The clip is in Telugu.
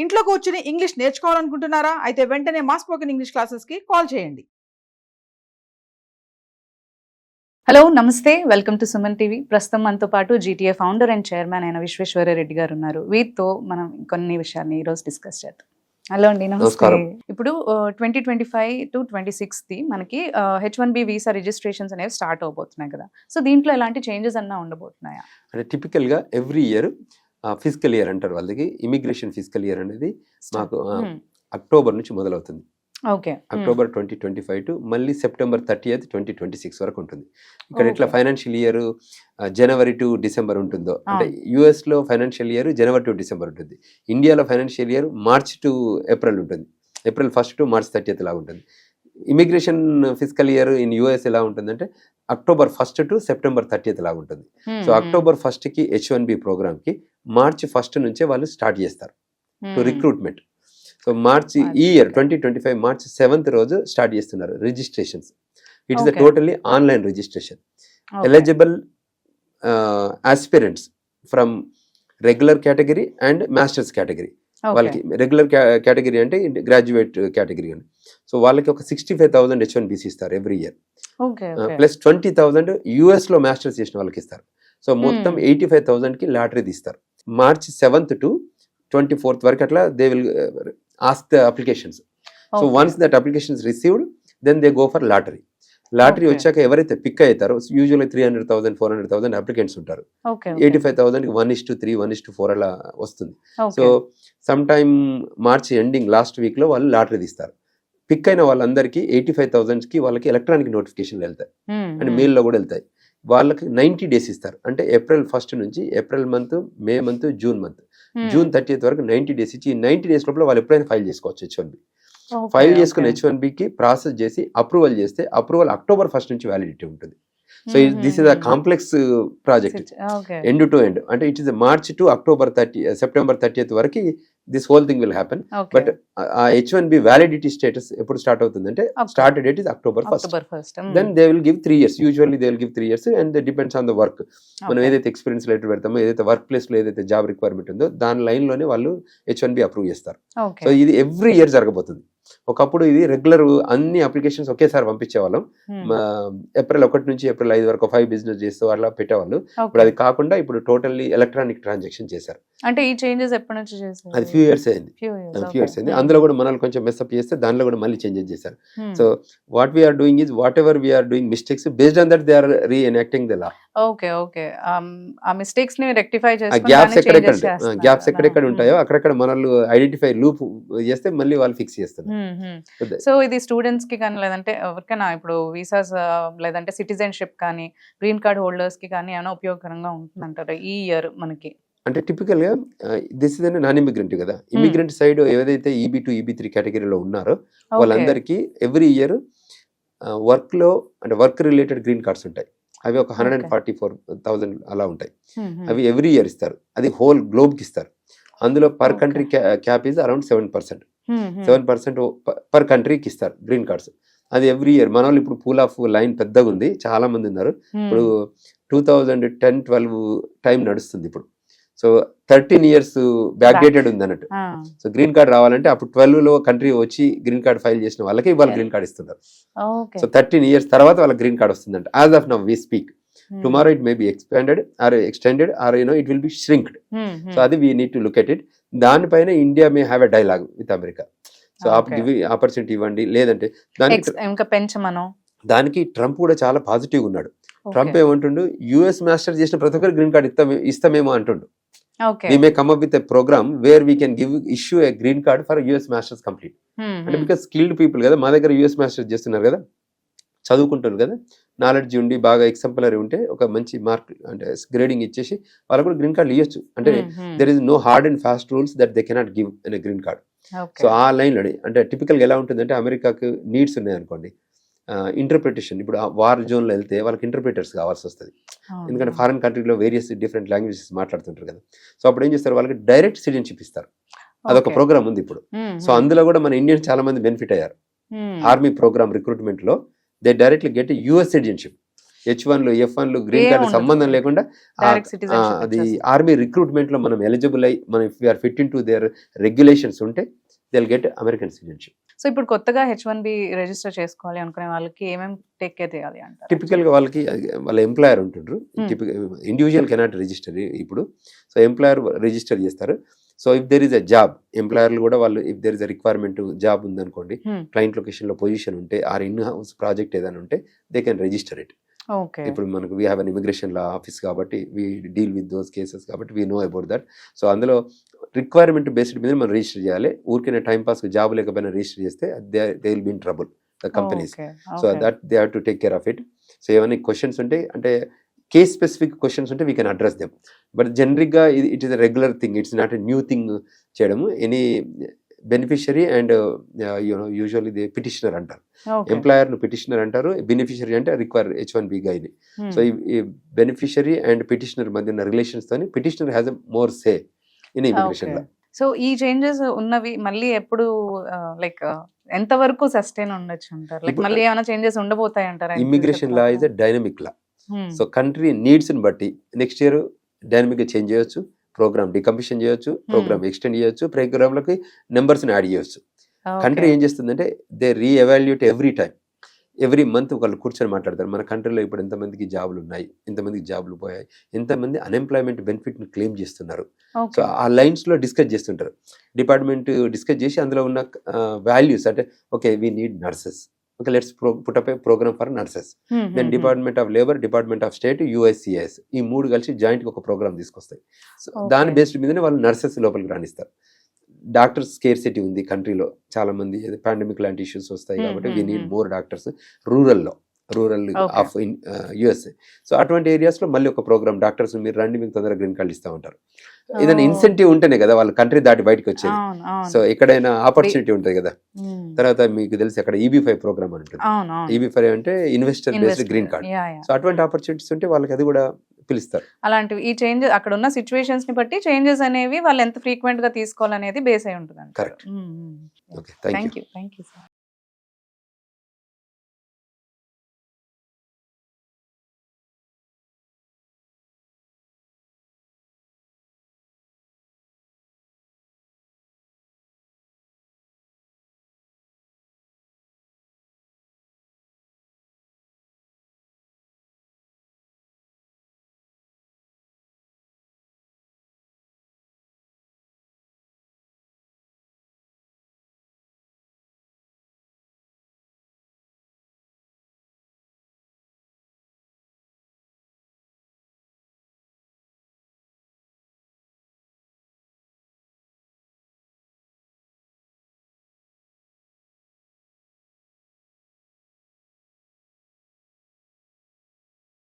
ఇంట్లో కూర్చుని ఇంగ్లీష్ నేర్చుకోవాలనుకుంటున్నారా? అయితే వెంటనే మా స్పోకెన్ ఇంగ్లీష్ క్లాసెస్కి కాల్ చేయండి. హలో నమస్తే. Welcome to Suman TV. ప్రస్తుతం మనతో పాటు జీటీఏ ఫౌండర్ అండ్ చైర్మన్ అయిన విశ్వేశ్వర రెడ్డి గారు ఉన్నారు. వీరితో మనం కొన్ని విషయాన్ని ఈ రోజు డిస్కస్ చేద్దాం. హలో అండి నమస్తే. నమస్కారం. ఇప్పుడు twenty twenty five to twenty the మనకి H one B visa registrations అనేవి స్టార్ట్ అవబోతున్నాయి కదా. సో దీంట్లో ఎలాంటి చేంజెస్ అన్నా ఉండబోతున్నాయా? అంటే typical గా ఎవ్రీ ఇయర్ ఫిజికల్ ఇయర్ అంటారు వాళ్ళకి. ఇమిగ్రేషన్ ఫిజికల్ ఇయర్ అనేది మాకు Hmm. అక్టోబర్ నుంచి మొదలవుతుంది. Okay. October twenty twenty five to మళ్ళీ September thirty eighth twenty twenty six వరకు ఉంటుంది. ఇక్కడ ఎట్లా. Financial year January to December ఉంటుందో అంటే యుఎస్లో financial year January to December ఉంటుంది. ఇండియాలో financial year March to April ఉంటుంది. April first to March thirty లాగా ఉంటుంది. Immigration physical year in US ఎలా ఉంటుందంటే October first to September thirty లాగా ఉంటుంది. Hmm, సో అక్టోబర్ ఫస్ట్కి హెచ్ వన్ బి ప్రోగ్రామ్కి మార్చ్ ఫస్ట్ నుంచే వాళ్ళు స్టార్ట్ చేస్తారు. టు రిక్రూట్మెంట్ సో మార్చ్ ఈ year. Twenty twenty five March seventh రోజు స్టార్ట్ చేస్తున్నారు registrations it is Okay. Totally online registration eligible aspirants from regular category and masters category వాళ్ళకి రెగ్యులర్ కేటగిరీ అంటే గ్రాడ్యుయేట్ కేటగిరీ అని సో వాళ్ళకి ఒక sixty five thousand H one BC ఇస్తారు every year plus twenty thousand యుఎస్లో మాస్టర్స్ చేసిన వాళ్ళకి ఇస్తారు. సో మొత్తం. ఎయిటీ ఫైవ్ థౌసండ్కి లాటరీ తీస్తారు. March seventh to twenty fourth వరకు అట్లా they will ask the applications so once that applications received then they go for lottery lottery. వచ్చాక ఎవరైతే పిక్ అవుతారో usually three hundred thousand four hundred thousand applicants ఉంటారు. Eighty five thousand one is to three one is to four అలా వస్తుంది. So some time March ending last వీక్లో వాళ్ళు లాటరీ తీస్తారు. పిక్ అయిన వాళ్ళందరికీ ఎయిటీ ఫైవ్ థౌసండ్స్కి వాళ్ళకి ఎలక్ట్రానిక్ నోటిఫికేషన్లు వెళ్తాయి. అండ్ మెయిల్లో కూడా వెళ్తాయి. వాళ్ళకి నైంటీ డేస్ ఇస్తారు. అంటే ఏప్రిల్ ఫస్ట్ నుంచి April month May month June month. June thirty వరకు నైంటీ డేస్ ఇచ్చి నైంటీ డేస్ లోపల వాళ్ళు ఎప్పుడైనా ఫైల్ చేసుకోవచ్చు హెచ్ వన్ బి ఫైల్ చేసుకుని హెచ్ వన్ బికి ప్రాసెస్ చేసి అప్రూవల్ చేస్తే అప్రూవల్ అక్టోబర్ ఫస్ట్ నుంచి వ్యాలిడిటీ ఉంటుంది. So this is a complex project. Okay end to end. అంటే it is March to October thirty September thirty వరకు this whole thing will happen but ఆ H one B validity status ఎప్పుడు స్టార్ట్ అవుతుందంటే start date is October first then they will give three years usually they will give three years and depends on the work మనం ఏదైతే ఎక్స్పీరియన్స్ లెటర్ పెడతామో ఏదైతే వర్క్ ప్లేస్లో ఏదైతే జాబ్ రిక్వైర్మెంట్ ఉందో దాని లైన్లోనే వాళ్ళు హెచ్ వన్ బి అప్రూవ్ చేస్తారు. సో ఇది ఎవ్రీ ఇయర్ జరగబోతుంది. ఒకప్పుడు ఇది రెగ్యులర్ అన్ని అప్లికేషన్స్ ఒకేసారి పంపించేవాళ్ళం. ఏప్రిల్ ఒకటి నుంచి ఏప్రిల్ ఐదు వరకు ఫైవ్ బిజినెస్ చేస్తూ అట్లా పెట్టేవాళ్ళు. ఇప్పుడు అది కాకుండా ఇప్పుడు టోటల్లీ ఎలక్ట్రానిక్ ట్రాన్సాక్షన్ చేశారు. అంటే ఈ చేంజెస్ ఎప్పటి నుంచి చేశారు? అది ఫ్యూ ఇయర్స్ అయింది. ఫ్యూ ఇయర్స్ అయింది. అందులో కూడా మనల్ని కొంచెం మెస్అప్ చేస్తే దానిలో కూడా మళ్ళీ చేంజెస్ చేశారు. So what we are doing is whatever we are doing mistakes based on that they are reenacting the law okay okay. ఆ మిస్టేక్స్ని రెక్టిఫై చేసుకొని గ్యాప్స్ ఎక్కడెక్కడ గ్యాప్స్. ఎక్కడెక్కడ ఉంటాయో. అక్కడక్కడ మనల్ని ఐడెంటిఫై లూప్ చేస్తే మళ్ళీ వాళ్ళు ఫిక్స్ చేస్తారు. సో ఇది స్టూడెంట్స్కి కానీ లేదంటే ఎవరికైనా ఇప్పుడు వీసాస్ లేదంటే సిటిజన్షిప్ కానీ గ్రీన్ కార్డ్ హోల్డర్స్కి కానీ ఏమైనా ఉపయోగకరంగా ఉంటుందంటారు ఈ ఇయర్ మనకి? అంటే టిపికల్గా దిస్ ఇస్ నాన్ ఇమిగ్రెంట్ కదా. ఇమిగ్రెంట్ సైడ్ ఏదైతే ఈబీ టు ఈబీ త్రీ కేటగిరీలో ఉన్నారో వాళ్ళందరికీ ఎవ్రీ ఇయర్ వర్క్లో అంటే వర్క్ రిలేటెడ్ గ్రీన్ కార్డ్స్ ఉంటాయి. అవి ఒక hundred and. Forty four thousand అలా ఉంటాయి. అవి ఎవ్రీ ఇయర్ ఇస్తారు. అది హోల్ గ్లోబ్కి ఇస్తారు. అందులో per. Country cap is around seven percent seven percent per కంట్రీకి ఇస్తారు గ్రీన్ కార్డ్స్ అది ఎవ్రీ ఇయర్ మన వాళ్ళు ఇప్పుడు పూల్ ఆఫ్ లైన్ పెద్దగా ఉంది చాలా మంది ఉన్నారు. ఇప్పుడు two thousand ten twelve time నడుస్తుంది ఇప్పుడు. So thirteen years back. Dated ఉంది అన్నట్టు సో గ్రీన్ కార్డ్ రావాలంటే అప్పుడు ట్వెల్వ్లో కంట్రీ వచ్చి గ్రీన్ కార్డ్ ఫైల్ చేసిన వాళ్ళకి ఇవాళ. గ్రీన్ కార్డ్ ఇస్తున్నారు. సో థర్టీన్ ఇయర్స్ తర్వాత వాళ్ళకి గ్రీన్ కార్డ్ వస్తుందంట. As of now we speak tomorrow it may be expanded or extended or you know it will be shrinked so అది we need to look at it దానిపైన India may have a dialogue with America so. Opportunity ఇవ్వండి. లేదంటే దానికి ఇంకా పెంచమను. దానికి ట్రంప్ కూడా చాలా పాజిటివ్ ఉన్నాడు. ట్రంప్ ఏమంటుండు? యుఎస్ మాస్టర్ చేసిన ప్రతి ఒక్కరు గ్రీన్ కార్డ్ ఇస్తామే ఇస్తామేమో అంటుండు. We may come up with a programme where we can give issue a green card for US masters complete అంటే బికాస్ స్కిల్డ్ పీపుల్ కదా మా దగ్గర యుఎస్ మాస్టర్స్ చేస్తున్నారు కదా చదువుకుంటారు కదా నాలెడ్జ్ ఉండి బాగా ఎగ్జాంపులరీ ఉంటే ఒక మంచి మార్క్ అంటే గ్రేడింగ్ ఇచ్చేసి వాళ్ళకు కూడా గ్రీన్ కార్డ్ ఇవ్వచ్చు అంటే there is no hard and fast rules that they cannot give in green card so ఆ లైన్లో అంటే typical గా ఎలా ఉంటుందంటే అమెరికాకు నీడ్స్ ఉన్నాయి అనుకోండి ఇంటర్ప్రిటేషన్ ఇప్పుడు వార్ జోన్లో వెళ్తే వాళ్ళకి ఇంటర్ప్రిటర్స్ కావాల్సి వస్తుంది. ఎందుకంటే ఫారెన్ కంట్రీలో వేరియస్ డిఫరెంట్ లాంగ్వేజెస్ మాట్లాడుతుంటారు కదా. సో అప్పుడు ఏం చేస్తారు? వాళ్ళకి డైరెక్ట్ సిటిజన్షిప్ ఇస్తారు. అదొక ప్రోగ్రామ్ ఉంది ఇప్పుడు. సో అందులో కూడా మన ఇండియన్స్ చాలా మంది బెనిఫిట్ అయ్యారు. Army programme రిక్రూట్మెంట్లో they directly get US citizenship H వన్లు F వన్లు గ్రీన్ కార్డు. సంబంధం లేకుండా అది ఆర్మీ రిక్రూట్మెంట్లో మనం ఎలిజిబుల్ అయ్యి మనం if are fit in to their regulations ఉంటే they'll get American citizenship so ఇప్పుడు కొత్తగా హెచ్ వన్ బి రిజిస్టర్ చేసుకోవాలి అనుకునే వాళ్ళకి ఏమేమి టేక్ కేర్ చేయాలి అంటారు? టిపికల్గా వాళ్ళకి వాళ్ళ ఎంప్లాయర్ ఉంటుండ్రు. Hmm. ఇండివిజువల్ కెనాట్ రిజిస్టర్ ఇప్పుడు. సో ఎంప్లాయర్ రిజిస్టర్ చేస్తారు. So if there is a job ఎంప్లాయర్లు కూడా వాళ్ళు if there is a requirement job ఉందనుకోండి. క్లయింట్ లొకేషన్లో పొజిషన్ ఉంటే ఆర్ ఇన్ హౌస్ ప్రాజెక్ట్ ఏదైనా ఉంటే దే కెన్ రిజిస్టర్ ఇట్ ఇప్పుడు మనకు we have an immigration law office కాబట్టి we deal with those cases కాబట్టి we know about that so అందులో రిక్వైర్మెంట్ బేస్డ్ మీద మనం రిజిస్టర్ చేయాలి. ఊరికే టైం పాస్ జాబ్ లేకపోయినా రిజిస్టర్ చేస్తే they they will be in trouble the companies so that they have to take care of it so ఏమైనా క్వశ్చన్స్ ఉంటే అంటే కేస్ స్పెసిఫిక్ క్వశ్చన్స్ ఉంటే we can address them but జనరిక్గా it is a regular thing it's not a new thing చేయడము. Any beneficiary and you know usually the petitioner అంటారు. ఎంప్లాయర్ను పిటిషనర్ అంటారు. బెనిఫిషియరీ అంటే రిక్వైర్ హెచ్ వన్ బి గైని సో ఈ బెనిఫిషరీ అండ్ పిటిషనర్ మధ్య ఉన్న రిలేషన్స్ తోని petitioner has more say in ఇమిగ్రేషన్లో so ఈ చేంజెస్ ఉన్నవి మళ్ళీ ఎప్పుడు లైక్ ఎంత వరకు సస్టైన్ ఉండొచ్చు అంటారు? లైక్ మళ్ళీ ఏమైనా చేంజెస్ ఉండబోతాయి అంటారా immigration law is dynamic law so country నీడ్స్ని బట్టి నెక్స్ట్ ఇయర్ డైనమిక్గా చేంజ్ చేయొచ్చు. ప్రోగ్రామ్ డికంపిషన్ చేయొచ్చు ప్రోగ్రామ్ ఎక్స్టెండ్ చేయొచ్చు ప్రోగ్రామ్లకి నెంబర్స్ని యాడ్ చేయొచ్చు. కంట్రీ ఏం చేస్తుందంటే they reevaluate every time every month వాళ్ళు కూర్చొని మాట్లాడతారు. మన కంట్రీలో ఇప్పుడు ఎంతమందికి జాబులు ఉన్నాయి ఎంతమందికి జాబులు పోయాయి ఎంతమంది అన్ఎంప్లాయ్మెంట్ బెనిఫిట్ని క్లెయిమ్ చేస్తున్నారు. సో ఆ లైన్స్లో డిస్కస్ చేస్తుంటారు. డిపార్ట్మెంట్ డిస్కస్ చేసి అందులో ఉన్న వాల్యూస్ అంటే okay we need nurses okay let's put up a programme for nurses then department of labour department of state USCIS ఈ మూడు కలిసి జాయింట్ ఒక ప్రోగ్రామ్ తీసుకొస్తాయి. సో. దాని బేస్డ్ మీదనే వాళ్ళు నర్సెస్ లోపలికి రాణిస్తారు డాక్టర్స్ స్కేర్ సిటీ ఉంది కంట్రీలో చాలా మంది పాండమిక్ లాంటి ఇష్యూస్ వస్తాయి Hmm, కాబట్టి వీ నీడ్. మోర్ డాక్టర్స్ రూరల్లో రూరల్. ఆఫ్ యుఎస్ఏ సో అటువంటి areas లో మళ్ళీ ఒక ప్రోగ్రామ్ డాక్టర్స్ మీరు రండి మీకు తొందరగా గ్రీన్ కార్డు ఇస్తూ ఉంటారు. ఏదైనా. ఇన్సెంటివ్ ఉంటేనే కదా వాళ్ళు కంట్రీ దాటి బయటకు వచ్చేది. సో ఎక్కడైనా ఆపర్చునిటీ ఉంటుంది కదా. తర్వాత మీకు తెలిసి అక్కడ ఈబీ ఫైవ్ ప్రోగ్రామ్ అని ఉంటుంది. ఈబీ ఫైవ్ అంటే investor based. Green card. So అటువంటి ఆపర్చునిటీస్ ఉంటే వాళ్ళకి అది కూడా పిలుస్తారు. అలాంటివి ఈ చేంజెస్ అక్కడ ఉన్న సిచ్యువేషన్స్ని బట్టి చేంజెస్ అనేవి వాళ్ళు ఎంత ఫ్రీక్వెంట్గా తీసుకోవాలనేది బేస్ అయి ఉంటుంది Correct. Okay thank you thank